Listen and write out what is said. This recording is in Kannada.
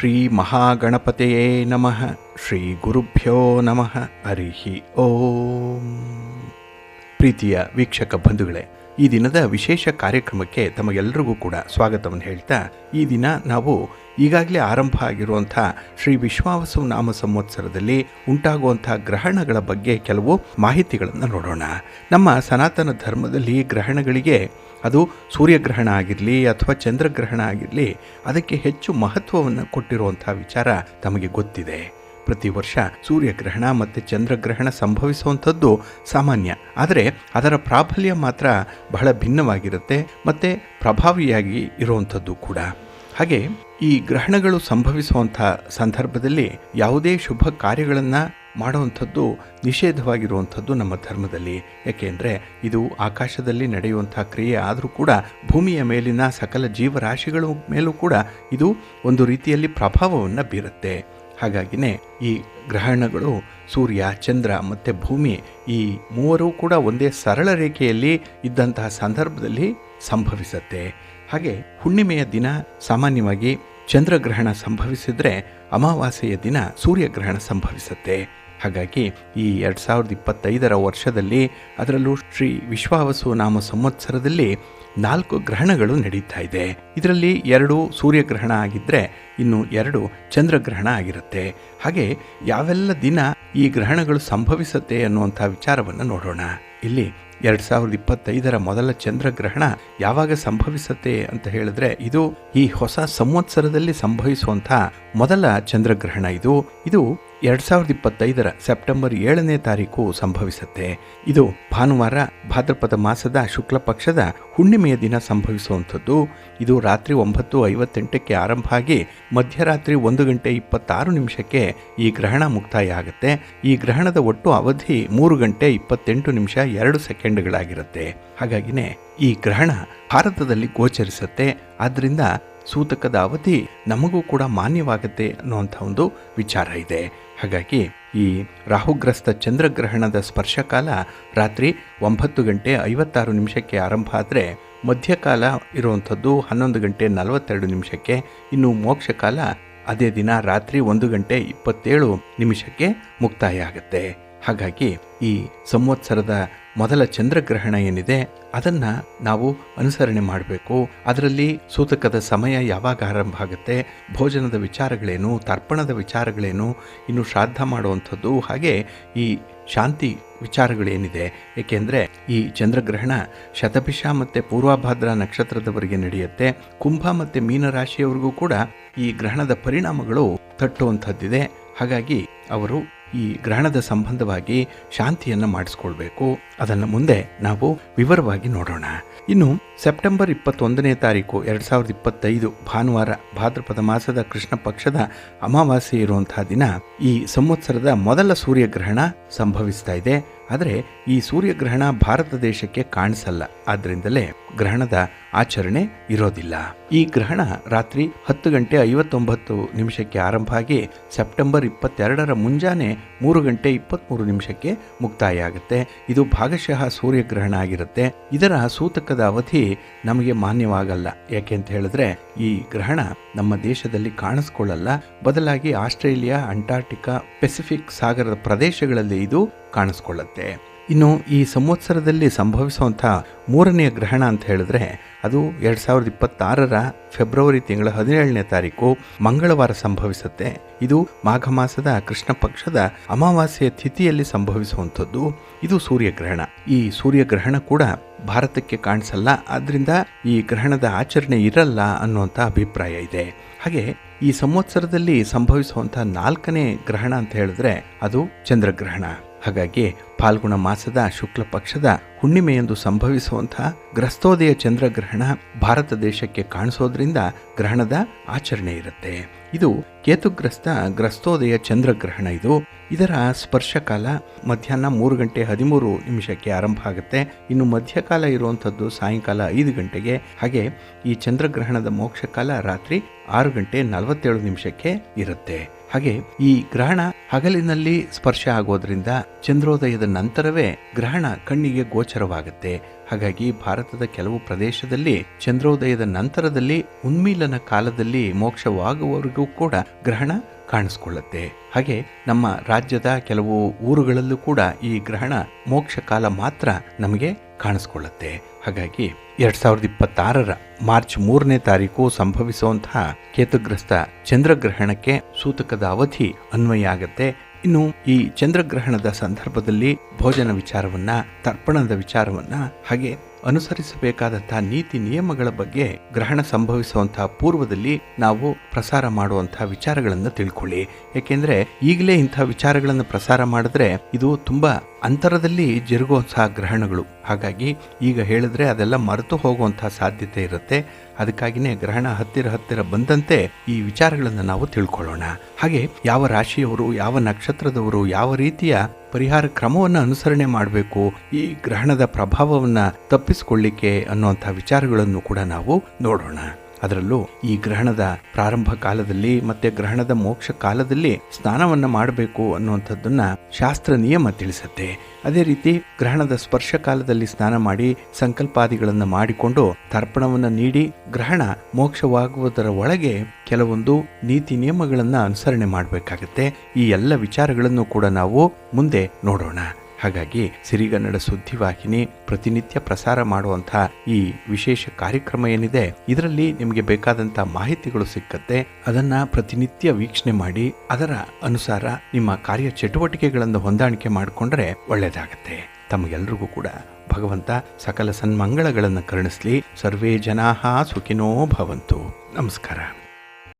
ಶ್ರೀ ಮಹಾಗಣಪತೆಯೇ ನಮಃ. ಶ್ರೀ ಗುರುಭ್ಯೋ ನಮಃ. ಹರಿಹಿ ಓಂ. ಪ್ರೀತಿಯ ವೀಕ್ಷಕ ಬಂಧುಗಳೇ, ಈ ದಿನದ ವಿಶೇಷ ಕಾರ್ಯಕ್ರಮಕ್ಕೆ ತಮಗೆಲ್ಲರಿಗೂ ಕೂಡ ಸ್ವಾಗತವನ್ನು ಹೇಳ್ತಾ, ಈ ದಿನ ನಾವು ಈಗಾಗಲೇ ಆರಂಭ ಆಗಿರುವಂಥ ಶ್ರೀ ವಿಶ್ವಾವಸು ನಾಮ ಸಂವತ್ಸರದಲ್ಲಿ ಉಂಟಾಗುವಂಥ ಗ್ರಹಣಗಳ ಬಗ್ಗೆ ಕೆಲವು ಮಾಹಿತಿಗಳನ್ನು ನೋಡೋಣ. ನಮ್ಮ ಸನಾತನ ಧರ್ಮದಲ್ಲಿ ಗ್ರಹಣಗಳಿಗೆ ಅದು ಸೂರ್ಯಗ್ರಹಣ ಆಗಿರಲಿ ಅಥವಾ ಚಂದ್ರಗ್ರಹಣ ಆಗಿರಲಿ, ಅದಕ್ಕೆ ಹೆಚ್ಚು ಮಹತ್ವವನ್ನು ಕೊಟ್ಟಿರುವಂಥ ವಿಚಾರ ತಮಗೆ ಗೊತ್ತಿದೆ. ಪ್ರತಿ ವರ್ಷ ಸೂರ್ಯಗ್ರಹಣ ಮತ್ತು ಚಂದ್ರಗ್ರಹಣ ಸಂಭವಿಸುವಂಥದ್ದು ಸಾಮಾನ್ಯ. ಆದರೆ ಅದರ ಪ್ರಾಬಲ್ಯ ಮಾತ್ರ ಬಹಳ ಭಿನ್ನವಾಗಿರುತ್ತೆ ಮತ್ತು ಪ್ರಭಾವಿಯಾಗಿ ಇರುವಂಥದ್ದು ಕೂಡ. ಹಾಗೆ ಈ ಗ್ರಹಣಗಳು ಸಂಭವಿಸುವಂಥ ಸಂದರ್ಭದಲ್ಲಿ ಯಾವುದೇ ಶುಭ ಕಾರ್ಯಗಳನ್ನು ಮಾಡುವಂಥದ್ದು ನಿಷೇಧವಾಗಿರುವಂಥದ್ದು ನಮ್ಮ ಧರ್ಮದಲ್ಲಿ. ಏಕೆಂದರೆ ಇದು ಆಕಾಶದಲ್ಲಿ ನಡೆಯುವಂಥ ಕ್ರಿಯೆ ಆದರೂ ಕೂಡ ಭೂಮಿಯ ಮೇಲಿನ ಸಕಲ ಜೀವರಾಶಿಗಳ ಮೇಲೂ ಕೂಡ ಇದು ಒಂದು ರೀತಿಯಲ್ಲಿ ಪ್ರಭಾವವನ್ನು ಬೀರುತ್ತೆ. ಹಾಗಾಗಿನೇ ಈ ಗ್ರಹಣಗಳು ಸೂರ್ಯ, ಚಂದ್ರ ಮತ್ತು ಭೂಮಿ ಈ ಮೂವರೂ ಕೂಡ ಒಂದೇ ಸರಳ ರೇಖೆಯಲ್ಲಿ ಇದ್ದಂತಹ ಸಂದರ್ಭದಲ್ಲಿ ಸಂಭವಿಸುತ್ತೆ. ಹಾಗೆ ಹುಣ್ಣಿಮೆಯ ದಿನ ಸಾಮಾನ್ಯವಾಗಿ ಚಂದ್ರಗ್ರಹಣ ಸಂಭವಿಸಿದರೆ ಅಮಾವಾಸ್ಯೆಯ ದಿನ ಸೂರ್ಯಗ್ರಹಣ ಸಂಭವಿಸುತ್ತೆ. ಹಾಗಾಗಿ ಈ ಎರಡು ಸಾವಿರದ ಇಪ್ಪತ್ತೈದರ ವರ್ಷದಲ್ಲಿ ಅದರಲ್ಲೂ ಶ್ರೀ ವಿಶ್ವಾವಸು ನಾಮ ಸಂವತ್ಸರದಲ್ಲಿ ನಾಲ್ಕು ಗ್ರಹಣಗಳು ನಡೀತಾ ಇದೆ. ಇದರಲ್ಲಿ ಎರಡು ಸೂರ್ಯಗ್ರಹಣ ಆಗಿದ್ದರೆ ಇನ್ನು ಎರಡು ಚಂದ್ರಗ್ರಹಣ ಆಗಿರುತ್ತೆ. ಹಾಗೆ ಯಾವೆಲ್ಲ ದಿನ ಈ ಗ್ರಹಣಗಳು ಸಂಭವಿಸುತ್ತೆ ಅನ್ನುವಂಥ ವಿಚಾರವನ್ನು ನೋಡೋಣ. ಇಲ್ಲಿ ಎರಡು ಸಾವಿರದ ಇಪ್ಪತ್ತೈದರ ಮೊದಲ ಚಂದ್ರಗ್ರಹಣ ಯಾವಾಗ ಸಂಭವಿಸುತ್ತೆ ಅಂತ ಹೇಳಿದ್ರೆ ಇದು ಈ ಹೊಸ ಸಂವತ್ಸರದಲ್ಲಿ ಸಂಭವಿಸುವಂತಹ ಮೊದಲ ಚಂದ್ರಗ್ರಹಣ ಇದು. ಇದು ಎರಡು ಸಾವಿರದ ಇಪ್ಪತ್ತೈದರ ಸೆಪ್ಟೆಂಬರ್ ಏಳನೇ ತಾರೀಕು ಸಂಭವಿಸುತ್ತೆ. ಇದು ಭಾನುವಾರ ಭಾದ್ರಪದ ಮಾಸದ ಶುಕ್ಲ ಪಕ್ಷದ ಹುಣ್ಣಿಮೆಯ ದಿನ ಸಂಭವಿಸುವಂಥದ್ದು. ಇದು ರಾತ್ರಿ ಒಂಬತ್ತು ಐವತ್ತೆಂಟಕ್ಕೆ ಆರಂಭ ಆಗಿ ಮಧ್ಯರಾತ್ರಿ ಒಂದು ಗಂಟೆ ಇಪ್ಪತ್ತಾರು ನಿಮಿಷಕ್ಕೆ ಈ ಗ್ರಹಣ ಮುಕ್ತಾಯ ಆಗುತ್ತೆ ಈ ಗ್ರಹಣದ ಒಟ್ಟು ಅವಧಿ ಮೂರು ಗಂಟೆ ಇಪ್ಪತ್ತೆಂಟು ನಿಮಿಷ ಎರಡು ಸೆಕೆಂಡ್ಗಳಾಗಿರುತ್ತೆ. ಹಾಗಾಗಿನೇ ಈ ಗ್ರಹಣ ಭಾರತದಲ್ಲಿ ಗೋಚರಿಸುತ್ತೆ. ಆದ್ದರಿಂದ ಸೂತಕದ ಅವಧಿ ನಮಗೂ ಕೂಡ ಮಾನ್ಯವಾಗುತ್ತೆ ಅನ್ನುವಂಥ ಒಂದು ವಿಚಾರ ಇದೆ. ಹಾಗಾಗಿ ಈ ರಾಹುಗ್ರಸ್ತ ಚಂದ್ರಗ್ರಹಣದ ಸ್ಪರ್ಶಕಾಲ ರಾತ್ರಿ ಒಂಬತ್ತು ಗಂಟೆ ಐವತ್ತಾರು ನಿಮಿಷಕ್ಕೆ ಆರಂಭ ಆದರೆ ಮಧ್ಯಕಾಲ ಇರುವಂಥದ್ದು ಹನ್ನೊಂದು ಗಂಟೆ ನಲವತ್ತೆರಡು ನಿಮಿಷಕ್ಕೆ, ಇನ್ನು ಮೋಕ್ಷಕಾಲ ಅದೇ ದಿನ ರಾತ್ರಿ ಒಂದು ಗಂಟೆ ಇಪ್ಪತ್ತೇಳು ನಿಮಿಷಕ್ಕೆ ಮುಕ್ತಾಯ ಆಗುತ್ತೆ. ಹಾಗಾಗಿ ಈ ಸಂವತ್ಸರದ ಮೊದಲ ಚಂದ್ರಗ್ರಹಣ ಏನಿದೆ, ಅದನ್ನು ನಾವು ಅನುಸರಣೆ ಮಾಡಬೇಕು. ಅದರಲ್ಲಿ ಸೂತಕದ ಸಮಯ ಯಾವಾಗ ಆರಂಭ ಆಗುತ್ತೆ, ಭೋಜನದ ವಿಚಾರಗಳೇನು, ತರ್ಪಣದ ವಿಚಾರಗಳೇನು, ಇನ್ನು ಶ್ರಾದ್ದ ಮಾಡುವಂಥದ್ದು, ಹಾಗೆ ಈ ಶಾಂತಿ ವಿಚಾರಗಳೇನಿದೆ. ಏಕೆಂದರೆ ಈ ಚಂದ್ರಗ್ರಹಣ ಶತಭಿಷ ಮತ್ತು ಪೂರ್ವಭಾದ್ರ ನಕ್ಷತ್ರದವರೆಗೆ ನಡೆಯುತ್ತೆ. ಕುಂಭ ಮತ್ತು ಮೀನರಾಶಿಯವರಿಗೂ ಕೂಡ ಈ ಗ್ರಹಣದ ಪರಿಣಾಮಗಳು ತಟ್ಟುವಂಥದ್ದಿದೆ. ಹಾಗಾಗಿ ಅವರು ಈ ಗ್ರಹಣದ ಸಂಬಂಧವಾಗಿ ಶಾಂತಿಯನ್ನು ಮಾಡಿಸ್ಕೊಳ್ಬೇಕು. ಅದನ್ನು ಮುಂದೆ ನಾವು ವಿವರವಾಗಿ ನೋಡೋಣ. ಇನ್ನು ಸೆಪ್ಟೆಂಬರ್ ಇಪ್ಪತ್ತೊಂದನೇ ತಾರೀಕು ಎರಡ್ ಸಾವಿರದ ಇಪ್ಪತ್ತೈದು ಭಾನುವಾರ ಭಾದ್ರಪದ ಮಾಸದ ಕೃಷ್ಣ ಪಕ್ಷದ ಅಮಾವಾಸ್ಯೆ ಇರುವಂತಹ ದಿನ ಈ ಸಂವತ್ಸರದ ಮೊದಲ ಸೂರ್ಯಗ್ರಹಣ ಸಂಭವಿಸ್ತಾ ಇದೆ. ಆದರೆ ಈ ಸೂರ್ಯಗ್ರಹಣ ಭಾರತ ದೇಶಕ್ಕೆ ಕಾಣಿಸಲ್ಲ. ಆದ್ದರಿಂದಲೇ ಗ್ರಹಣದ ಆಚರಣೆ ಇರೋದಿಲ್ಲ. ಈ ಗ್ರಹಣ ರಾತ್ರಿ ಹತ್ತು ಗಂಟೆ ಐವತ್ತೊಂಬತ್ತು ನಿಮಿಷಕ್ಕೆ ಆರಂಭ ಆಗಿ ಸೆಪ್ಟೆಂಬರ್ ಇಪ್ಪತ್ತೆರಡರ ಮುಂಜಾನೆ ಮೂರು ಗಂಟೆ ಇಪ್ಪತ್ತ್ಮೂರು ನಿಮಿಷಕ್ಕೆ ಮುಕ್ತಾಯ ಆಗುತ್ತೆ. ಇದು ಭಾಗಶಃ ಸೂರ್ಯಗ್ರಹಣ ಆಗಿರುತ್ತೆ. ಇದರ ಸೂತಕದ ಅವಧಿ ನಮಗೆ ಮಾನ್ಯವಾಗಲ್ಲ. ಯಾಕೆ ಅಂತ ಹೇಳಿದ್ರೆ, ಈ ಗ್ರಹಣ ನಮ್ಮ ದೇಶದಲ್ಲಿ ಕಾಣಿಸ್ಕೊಳ್ಳಲ್ಲ. ಬದಲಾಗಿ ಆಸ್ಟ್ರೇಲಿಯಾ ಅಂಟಾರ್ಟಿಕಾ ಪೆಸಿಫಿಕ್ ಸಾಗರದ ಪ್ರದೇಶಗಳಲ್ಲಿ ಇದು ಕಾಣಿಸ್ಕೊಳ್ಳುತ್ತೆ. ಇನ್ನು ಈ ಸಂವತ್ಸರದಲ್ಲಿ ಸಂಭವಿಸುವಂಥ ಮೂರನೆಯ ಗ್ರಹಣ ಅಂತ ಹೇಳಿದ್ರೆ ಅದು ಎರಡು ಸಾವಿರದ ಇಪ್ಪತ್ತಾರರ ಫೆಬ್ರವರಿ ತಿಂಗಳ ಹದಿನೇಳನೇ ತಾರೀಕು ಮಂಗಳವಾರ ಸಂಭವಿಸುತ್ತೆ. ಇದು ಮಾಘ ಮಾಸದ ಕೃಷ್ಣ ಪಕ್ಷದ ಅಮಾವಾಸ್ಯೆಯ ತಿಥಿಯಲ್ಲಿ ಸಂಭವಿಸುವಂಥದ್ದು. ಇದು ಸೂರ್ಯಗ್ರಹಣ. ಈ ಸೂರ್ಯಗ್ರಹಣ ಕೂಡ ಭಾರತಕ್ಕೆ ಕಾಣಿಸಲ್ಲ, ಆದ್ರಿಂದ ಈ ಗ್ರಹಣದ ಆಚರಣೆ ಇರಲ್ಲ ಅನ್ನುವಂಥ ಅಭಿಪ್ರಾಯ ಇದೆ. ಹಾಗೆ ಈ ಸಂವತ್ಸರದಲ್ಲಿ ಸಂಭವಿಸುವಂತಹ ನಾಲ್ಕನೇ ಗ್ರಹಣ ಅಂತ ಹೇಳಿದ್ರೆ ಅದು ಚಂದ್ರಗ್ರಹಣ. ಹಾಗಾಗಿ ಫಾಲ್ಗುಣ ಮಾಸದ ಶುಕ್ಲ ಪಕ್ಷದ ಹುಣ್ಣಿಮೆಯಂದು ಸಂಭವಿಸುವಂತಹ ಗ್ರಸ್ತೋದಯ ಚಂದ್ರಗ್ರಹಣ ಭಾರತ ದೇಶಕ್ಕೆ ಕಾಣಿಸೋದ್ರಿಂದ ಗ್ರಹಣದ ಆಚರಣೆ ಇರುತ್ತೆ. ಇದು ಕೇತುಗ್ರಸ್ತ ಗ್ರಸ್ತೋದಯ ಚಂದ್ರಗ್ರಹಣ ಇದು. ಇದರ ಸ್ಪರ್ಶಕಾಲ ಮಧ್ಯಾಹ್ನ ಮೂರು ಗಂಟೆ ಹದಿಮೂರು ನಿಮಿಷಕ್ಕೆ ಆರಂಭ ಆಗುತ್ತೆ. ಇನ್ನು ಮಧ್ಯಕಾಲ ಇರುವಂಥದ್ದು ಸಾಯಂಕಾಲ ಐದು ಗಂಟೆಗೆ. ಹಾಗೆ ಈ ಚಂದ್ರಗ್ರಹಣದ ಮೋಕ್ಷಕಾಲ ರಾತ್ರಿ ಆರು ಗಂಟೆ ನಲವತ್ತೇಳು ನಿಮಿಷಕ್ಕೆ ಇರುತ್ತೆ. ಹಾಗೆ ಈ ಗ್ರಹಣ ಹಗಲಿನಲ್ಲಿ ಸ್ಪರ್ಶ ಆಗೋದ್ರಿಂದ ಚಂದ್ರೋದಯದ ನಂತರವೇ ಗ್ರಹಣ ಕಣ್ಣಿಗೆ ಗೋಚರವಾಗುತ್ತೆ. ಹಾಗಾಗಿ ಭಾರತದ ಕೆಲವು ಪ್ರದೇಶದಲ್ಲಿ ಚಂದ್ರೋದಯದ ನಂತರದಲ್ಲಿ ಉನ್ಮೀಲನ ಕಾಲದಲ್ಲಿ ಮೋಕ್ಷವಾಗುವವರೆಗೂ ಕೂಡ ಗ್ರಹಣ ಕಾಣಿಸ್ಕೊಳ್ಳುತ್ತೆ. ಹಾಗೆ ನಮ್ಮ ರಾಜ್ಯದ ಕೆಲವು ಊರುಗಳಲ್ಲೂ ಕೂಡ ಈ ಗ್ರಹಣ ಮೋಕ್ಷ ಕಾಲ ಮಾತ್ರ ನಮಗೆ ಕಾಣಿಸ್ಕೊಳ್ಳುತ್ತೆ. ಹಾಗಾಗಿ ಎರಡ್ ಸಾವಿರದ ಇಪ್ಪತ್ತಾರರ ಮಾರ್ಚ್ ಮೂರನೇ ತಾರೀಕು ಸಂಭವಿಸುವಂತಹ ಕೇತುಗ್ರಸ್ತ ಚಂದ್ರಗ್ರಹಣಕ್ಕೆ ಸೂತಕದ ಅವಧಿ ಅನ್ವಯ ಆಗತ್ತೆ. ಇನ್ನು ಈ ಚಂದ್ರಗ್ರಹಣದ ಸಂದರ್ಭದಲ್ಲಿ ಭೋಜನ ವಿಚಾರವನ್ನ, ತರ್ಪಣದ ವಿಚಾರವನ್ನ ಹಾಗೆ ಅನುಸರಿಸಬೇಕಾದಂತಹ ನೀತಿ ನಿಯಮಗಳ ಬಗ್ಗೆ ಗ್ರಹಣ ಸಂಭವಿಸುವಂತಹ ಪೂರ್ವದಲ್ಲಿ ನಾವು ಪ್ರಸಾರ ಮಾಡುವಂತಹ ವಿಚಾರಗಳನ್ನು ತಿಳ್ಕೊಳ್ಳಿ. ಏಕೆಂದರೆ ಈಗಲೇ ಇಂತಹ ವಿಚಾರಗಳನ್ನು ಪ್ರಸಾರ ಮಾಡಿದ್ರೆ ಇದು ತುಂಬಾ ಅಂತರದಲ್ಲಿ ಜರುಗುವಂತಹ ಗ್ರಹಣಗಳು. ಹಾಗಾಗಿ ಈಗ ಹೇಳಿದ್ರೆ ಅದೆಲ್ಲ ಮರೆತು ಹೋಗುವಂತಹ ಸಾಧ್ಯತೆ ಇರುತ್ತೆ. ಅದಕ್ಕಾಗಿನೇ ಗ್ರಹಣ ಹತ್ತಿರ ಹತ್ತಿರ ಬಂದಂತೆ ಈ ವಿಚಾರಗಳನ್ನು ನಾವು ತಿಳ್ಕೊಳ್ಳೋಣ. ಹಾಗೆ ಯಾವ ರಾಶಿಯವರು, ಯಾವ ನಕ್ಷತ್ರದವರು, ಯಾವ ರೀತಿಯ ಪರಿಹಾರ ಕ್ರಮವನ್ನು ಅನುಸರಣೆ ಮಾಡಬೇಕು, ಈ ಗ್ರಹಣದ ಪ್ರಭಾವವನ್ನು ತಪ್ಪಿಸಿಕೊಳ್ಳಿಕ್ಕೆ ಅನ್ನುವಂಥ ವಿಚಾರಗಳನ್ನು ಕೂಡ ನಾವು ನೋಡೋಣ. ಅದರಲ್ಲೂ ಈ ಗ್ರಹಣದ ಪ್ರಾರಂಭ ಕಾಲದಲ್ಲಿ ಮತ್ತೆ ಗ್ರಹಣದ ಮೋಕ್ಷ ಕಾಲದಲ್ಲಿ ಸ್ನಾನವನ್ನ ಮಾಡಬೇಕು ಅನ್ನುವಂಥದ್ದನ್ನ ಶಾಸ್ತ್ರ ನಿಯಮ ತಿಳಿಸುತ್ತೆ. ಅದೇ ರೀತಿ ಗ್ರಹಣದ ಸ್ಪರ್ಶ ಕಾಲದಲ್ಲಿ ಸ್ನಾನ ಮಾಡಿ ಸಂಕಲ್ಪಾದಿಗಳನ್ನು ಮಾಡಿಕೊಂಡು ತರ್ಪಣವನ್ನು ನೀಡಿ ಗ್ರಹಣ ಮೋಕ್ಷವಾಗುವುದರ ಒಳಗೆ ಕೆಲವೊಂದು ನೀತಿ ನಿಯಮಗಳನ್ನ ಅನುಸರಣೆ ಮಾಡಬೇಕಾಗುತ್ತೆ. ಈ ಎಲ್ಲ ವಿಚಾರಗಳನ್ನು ಕೂಡ ನಾವು ಮುಂದೆ ನೋಡೋಣ. ಹಾಗಾಗಿ ಸಿರಿಗನ್ನಡ ಸುದ್ದಿವಾಹಿನಿ ಪ್ರತಿನಿತ್ಯ ಪ್ರಸಾರ ಮಾಡುವಂತಹ ಈ ವಿಶೇಷ ಕಾರ್ಯಕ್ರಮ ಏನಿದೆ, ಇದರಲ್ಲಿ ನಿಮಗೆ ಬೇಕಾದಂತ ಮಾಹಿತಿಗಳು ಸಿಕ್ಕತ್ತೆ ಅದನ್ನ ಪ್ರತಿನಿತ್ಯ ವೀಕ್ಷಣೆ ಮಾಡಿ, ಅದರ ಅನುಸಾರ ನಿಮ್ಮ ಕಾರ್ಯ ಚಟುವಟಿಕೆಗಳನ್ನು ಹೊಂದಾಣಿಕೆ ಮಾಡಿಕೊಂಡ್ರೆ ಒಳ್ಳೆಯದಾಗತ್ತೆ. ತಮಗೆಲ್ರಿಗೂ ಕೂಡ ಭಗವಂತ ಸಕಲ ಸನ್ಮಂಗಳಗಳನ್ನು ಕರುಣಿಸಲಿ. ಸರ್ವೇ ಜನಾಹ ಸುಖಿನೋ ಭವಂತು. ನಮಸ್ಕಾರ.